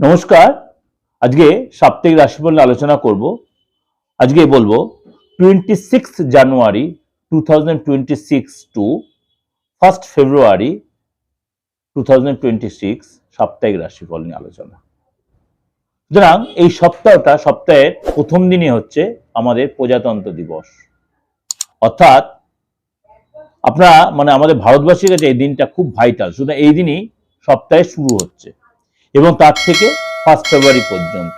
নমস্কার। আজকে সাপ্তাহিক রাশিফল নিয়ে আলোচনা করব। আজকে বলব twenty six January two thousand twenty six to first February two thousand twenty six সাপ্তাহিক রাশিফল নিয়ে আলোচনা। সুতরাং এই সপ্তাহটা, সপ্তাহের প্রথম দিনই হচ্ছে আমাদের প্রজাতন্ত্র দিবস। অর্থাৎ আপনারা মানে আমাদের ভারতবাসীর কাছে এই দিনটা খুব ভাইটাল সুতরাং এই দিনই সপ্তাহে শুরু হচ্ছে। এবং তার থেকে ফার্স্ট ফেব্রুয়ারি পর্যন্ত।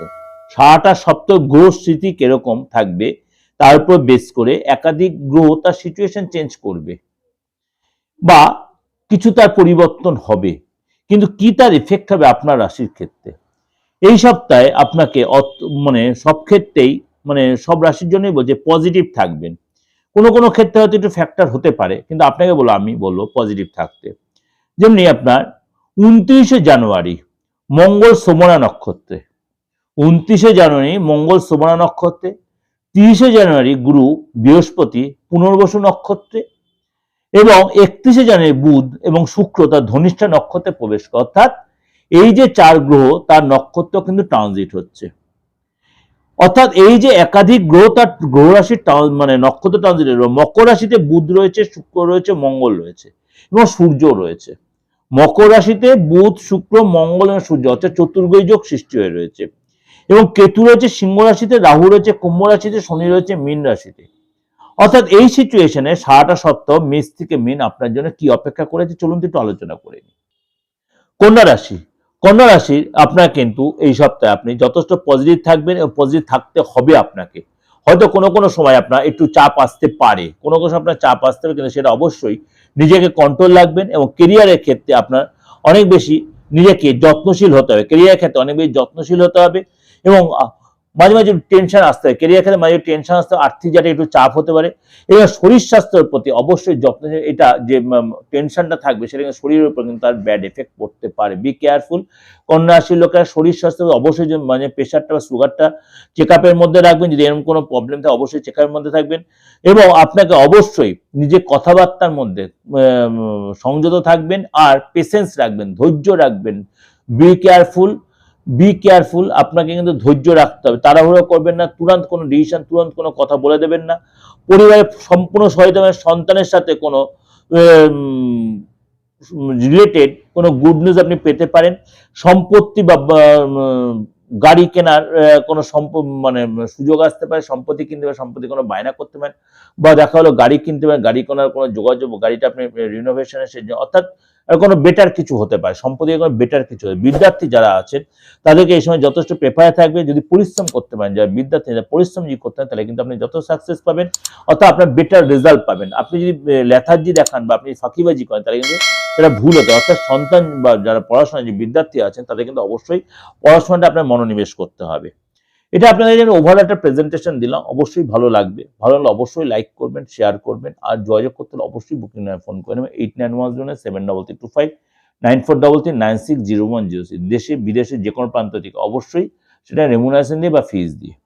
সারাটা সপ্তাহ গ্রহ স্থিতি কীরকম থাকবে, তার উপর বেস করে একাধিক গ্রহ তার সিচুয়েশন চেঞ্জ করবে। বা কিছু তার পরিবর্তন হবে, কিন্তু কি তার এফেক্ট হবে আপনার রাশির ক্ষেত্রে? এই সপ্তাহে আপনাকে মানে সব ক্ষেত্রেই মানে সব রাশির জন্যই বলছে পজিটিভ থাকবেন। কোনো কোনো ক্ষেত্রে হয়তো একটু ফ্যাক্টর হতে পারে, কিন্তু আপনাকে বলো, আমি বলব পজিটিভ থাকতে। যেমনি আপনার উনত্রিশে জানুয়ারি মঙ্গল সোমনা নক্ষত্রে। উনত্রিশে জানুয়ারি মঙ্গল সোমনা নক্ষত্রে। তিরিশে জানুয়ারি গুরু বৃহস্পতি পুনর্বসু নক্ষত্রে। এবং একত্রিশে জানুয়ারি বুধ এবং শুক্র তার ধনিষ্ঠা নক্ষত্রে প্রবেশ করে। অর্থাৎ এই যে চার গ্রহ, তার নক্ষত্র কিন্তু ট্রানজিট হচ্ছে। অর্থাৎ এই যে একাধিক গ্রহ, তার গ্রহ রাশির মানে নক্ষত্র ট্রানজিট মকর রাশিতে বুধ রয়েছে, শুক্র রয়েছে, মঙ্গল রয়েছে এবং সূর্য রয়েছে। মকর রাশিতে বুধ, শুক্র, মঙ্গল এবং সূর্য অর্থাৎ চতুর্গৈ যোগ সৃষ্টি হয়ে রয়েছে। এবং কেতু রয়েছে সিংহ রাশিতে, রাহু রয়েছে কুম্ভ রাশিতে, শনি রয়েছে মীন রাশিতে। অর্থাৎ এই সিচুয়েশনে সারাটা সপ্তাহ মেষ থেকে মিন আপনার জন্য কি অপেক্ষা করেছে? চলুন একটু আলোচনা করে নিই। কন্যা রাশি, কন্যা রাশির আপনার কিন্তু এই সপ্তাহে আপনি যথেষ্ট পজিটিভ থাকবেন এবং পজিটিভ থাকতে হবে আপনাকে। হয়তো কোনো কোনো সময় আপনার একটু চাপ আসতে পারে। কোনো কোনো সময় আপনার চাপ আসতে পারে, কিন্তু সেটা অবশ্যই নিজেকে কন্ট্রোল রাখবেন এবং কেরিয়ারের ক্ষেত্রে আপনার অনেক বেশি নিজেকে যত্নশীল হতে হবে। কেরিয়ারের ক্ষেত্রে অনেক বেশি যত্নশীল হতে হবে এবং মাঝে মাঝে টেনশন আসতে হবে কেরিয়ার ক্ষেত্রে মাঝে টেনশন আসতে আর্থিক যাতে একটু চাপ হতে পারে। এবং শরীর স্বাস্থ্যের প্রতি অবশ্যই যত্ন এটা যে টেনশনটা থাকবে সেটা শরীরের উপর কিন্তু তার ব্যাড এফেক্ট পড়তে পারে। বি কেয়ারফুল কন্যা রাশির লোকেরা শরীর স্বাস্থ্য অবশ্যই মানে প্রেশারটা বা সুগারটা চেক আপের মধ্যে রাখবেন। যদি এরকম কোনো প্রবলেম থাকে অবশ্যই চেক আপের মধ্যে থাকবেন। এবং আপনাকে অবশ্যই নিজের কথাবার্তার মধ্যে সংযত থাকবেন আর পেশেন্স রাখবেন, ধৈর্য রাখবেন। বি কেয়ারফুল বি কেয়ারফুল আপনাকে কিন্তু ধৈর্য রাখতে হবে। তাড়াহুড়ো করবেন না, তুরন্ত কোনো ডিসিশন তুরন্ত কোনো কথা বলে দেবেন না। পরিবারের সম্পূর্ণ সহিত সন্তানের সাথে কোনো রিলেটেড কোনো গুড নিউজ আপনি পেতে পারেন। সম্পত্তি বা গাড়ি কেনার কোনো সম্প মানে সুযোগ আসতে পারে, সম্পত্তি কিনতে পারে সম্পত্তি কোনো বায়না করতে পারেন। বা দেখা হলো গাড়ি কিনতে পারেন, গাড়ি কেনার কোনো যোগাযোগ, গাড়িটা আপনি রিনোভেশনের সেই অর্থাৎ কোনো বেটার কিছু হতে পারে সম্পত্তি কোনো বেটার কিছু হবে বিদ্যার্থী যারা আছেন, তাদেরকে এই সময় যথেষ্ট প্রেফারে থাকবে। যদি পরিশ্রম করতে পারেন, যারা বিদ্যার্থী যারা পরিশ্রম যদি করতে তাহলে কিন্তু আপনি যত সাকসেস পাবেন। অর্থাৎ আপনার বেটার রেজাল্ট পাবেন। আপনি যদি লেথার্জি দেখান বা আপনি ফাঁকিবাজি করেন, তাহলে কিন্তু সেটা ভুল হতে অর্থাৎ সন্তান বা যারা পড়াশোনা, যে বিদ্যার্থী আছেন, তাদের কিন্তু অবশ্যই পড়াশোনাটা আপনার মনোনিবেশ করতে হবে। এটা আপনাদের জন্য ওভারঅল একটা প্রেজেন্টেশন দিলাম। অবশ্যই ভালো লাগবে। ভালো লাগলে অবশ্যই লাইক করবেন শেয়ার করবেন, আর যোগাযোগ করতে হলে অবশ্যই বুকিং নামে ফোন করে নেবেন। Eight nine one zero seven double three two five nine four double three nine six zero one zero six দেশে, বিদেশে যে কোনো প্রান্ত থেকে অবশ্যই সেটা রেমুনারেশন দিয়ে বা ফিজ দিয়ে।